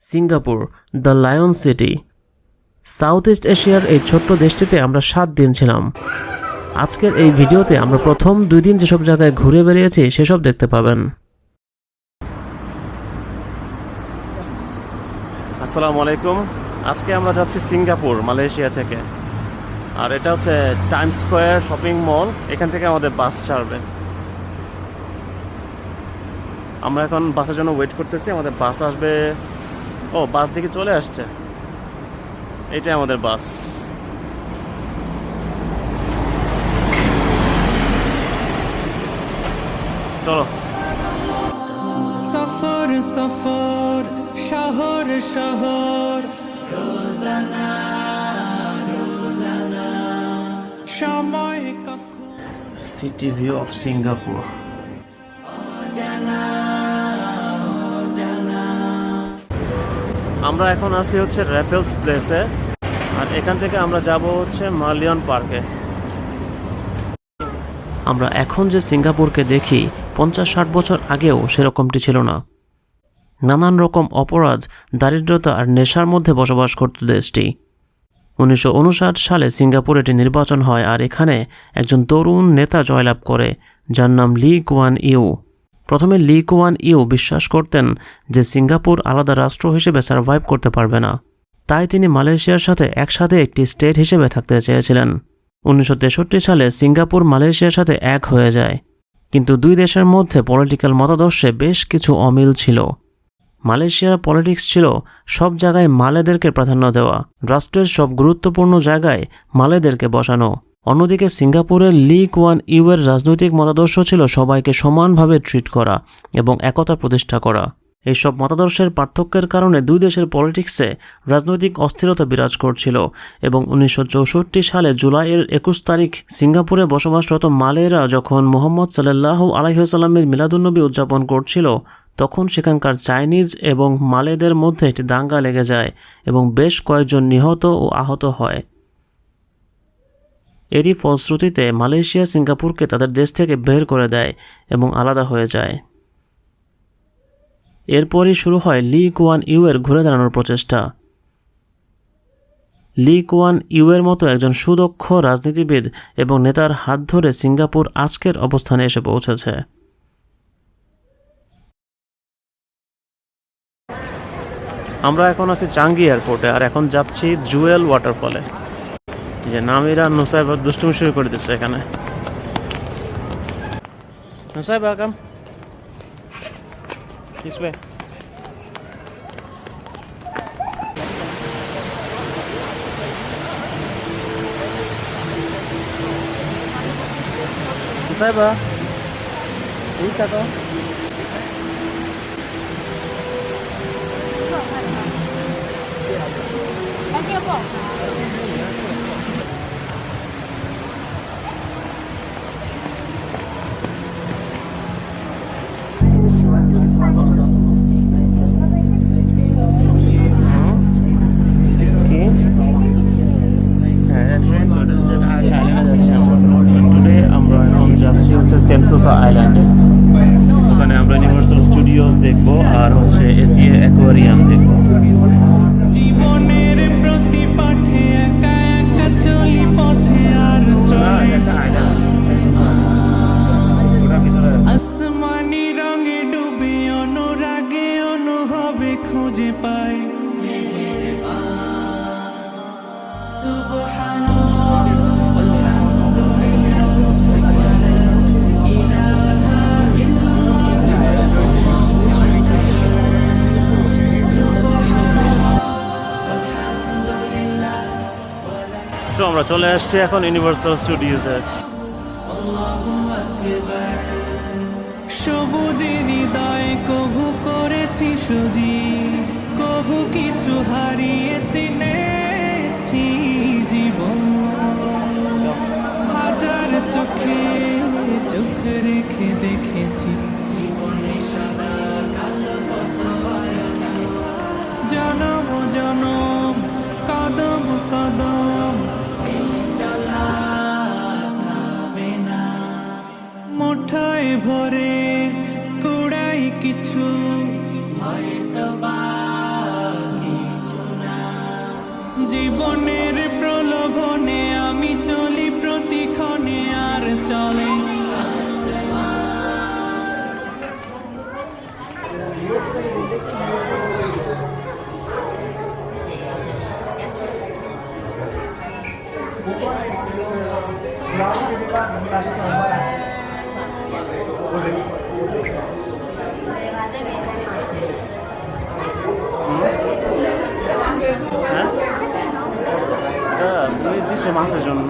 Singapore, the lion city. South east এশিয়ার এই ছোট্ট দেশটিতে আমরা সাত দিন ছিলাম। আজকের এই ভিডিওতে আমরা প্রথম দুই দিন যেসব জায়গায় ঘুরে বেরিয়েছি সেসব দেখতে পাবেন। আসসালামু আলাইকুম। আজকে আমরা যাচ্ছি সিঙ্গাপুর, মালয়েশিয়া থেকে। আর এটা হচ্ছে টাইম স্কোয়ার শপিং মল, এখান থেকে আমাদের বাস ছাড়বে। আমরা এখন বাসের জন্য ওয়েট করতেছি, আমাদের বাস আসবে ও বাস দিকে চলে আসছে। এটাই আমাদের বাস। চলো। সফর সফর শহর শহর। সময় সিটি ভিউ অফ সিঙ্গাপুর আমরা এখন আছি হচ্ছে র্যাফেলস প্লেসে আর এখান থেকে আমরা যাব হচ্ছে মালিয়ন পার্কে আমরা এখন যে সিঙ্গাপুরকে দেখি, পঞ্চাশ ষাট বছর আগেও সেরকমটি ছিল না। নানান রকম অপরাধ, দারিদ্রতা আর নেশার মধ্যে বসবাস করত দেশটি। উনিশশো উনষাট সালে সিঙ্গাপুর এটি নির্বাচন হয় আর এখানে একজন তরুণ নেতা জয়লাভ করে, যার নাম লি কুয়ান ইউ প্রথমে লি কুয়ান ইউ বিশ্বাস করতেন যে সিঙ্গাপুর আলাদা রাষ্ট্র হিসেবে সার্ভাইভ করতে পারবে না। তাই তিনি মালয়েশিয়ার সাথে একসাথে একটি স্টেট হিসেবে থাকতে চেয়েছিলেন। উনিশশো তেষট্টি সালে সিঙ্গাপুর মালয়েশিয়ার সাথে এক হয়ে যায়। কিন্তু দুই দেশের মধ্যে পলিটিক্যাল মতাদর্শে বেশ কিছু অমিল ছিল। মালয়েশিয়ার পলিটিক্স ছিল সব জায়গায় মালেদেরকে প্রাধান্য দেওয়া। রাষ্ট্রের সব গুরুত্বপূর্ণ জায়গায় মালেদেরকে বসানো। অন্যদিকে সিঙ্গাপুরের লি কোয়ান ইউয়ের রাজনৈতিক মতাদর্শ ছিল সবাইকে সমানভাবে ট্রিট করা এবং একতা প্রতিষ্ঠা করা। এইসব মতাদর্শের পার্থক্যের কারণে দুই দেশের পলিটিক্সে রাজনৈতিক অস্থিরতা বিরাজ করছিল এবং উনিশশো চৌষট্টি সালে জুলাইয়ের একুশ তারিখ সিঙ্গাপুরে বসবাসরত মালেরা যখন মোহাম্মদ সাল্লাহ আলাইসাল্লামের মিলাদুন্নবী উদযাপন করছিল, তখন সেখানকার চাইনিজ এবং মালেদের মধ্যে একটি দাঙ্গা লেগে যায় এবং বেশ কয়েকজন নিহত ও আহত হয়। এরই ফলশ্রুতিতে মালয়েশিয়া সিঙ্গাপুরকে তাদের দেশ থেকে বের করে দেয় এবং আলাদা হয়ে যায়। এরপরই শুরু হয় লি কুয়ান ইউয়ের ঘুরে দাঁড়ানোর প্রচেষ্টা। লি কুয়ান ইউয়ের মতো একজন সুদক্ষ রাজনীতিবিদ এবং নেতার হাত ধরে সিঙ্গাপুর আজকের অবস্থানে এসে পৌঁছেছে। আমরা এখন আছি চাঙ্গি এয়ারপোর্টে আর এখন যাচ্ছি জুয়েল ওয়াটারফলে। যে নামিরা নুসাইব দুষ্টুমি শুরু করে দিচ্ছে এখানে নুসাইব আকাম This way. Nusaiba. I am. আমরা চলে আসছি এখন ইউনিভার্সাল স্টুডিওসে সবুজে হৃদয় কভু করেছি সুজি কভু কিছু হারিয়ে চিনেছি জীবন। হাজার চোখে চোখ রেখে দেখেছি। জীবনে সাদা কালো কত জনম জনম কদম মাছের জন্য।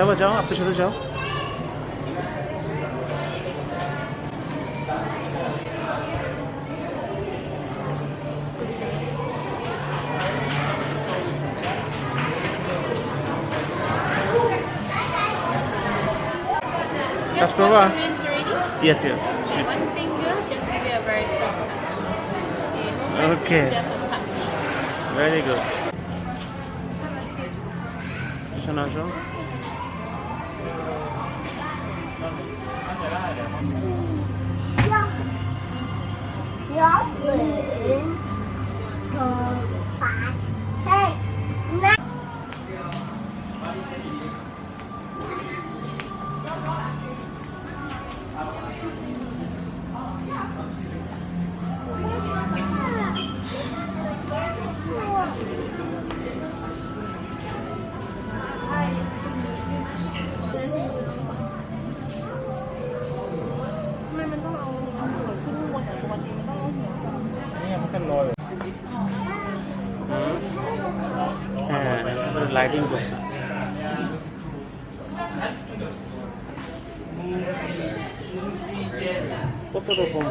যাও যাও আপনার সাথে যাও কাজ করবা Hands ready? Yes yes One finger, just give it a very soft. Okay. no Okay. pressing, Just a touch. 小饼 lighting করছে কত রকম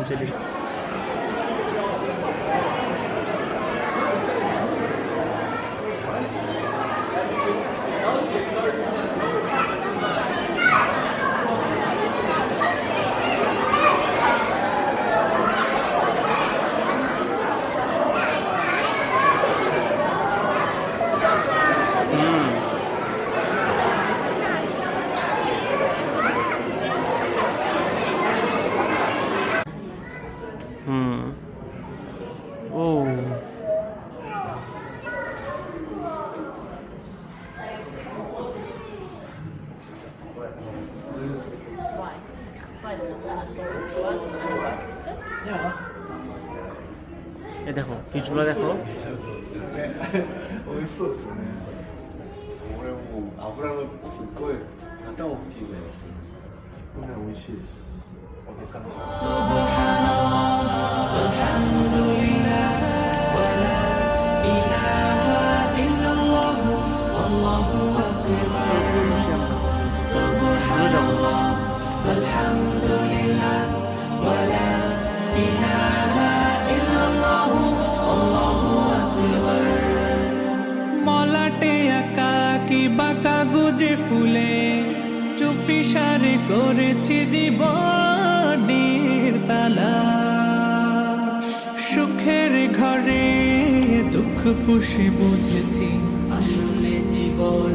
এ দেখো ফিচগুলো দেখো 美 ফুলে চুপি সারে করেছি জীবনের তালা। সুখের ঘরে দুঃখ পুষে বুঝেছি আসলে জীবন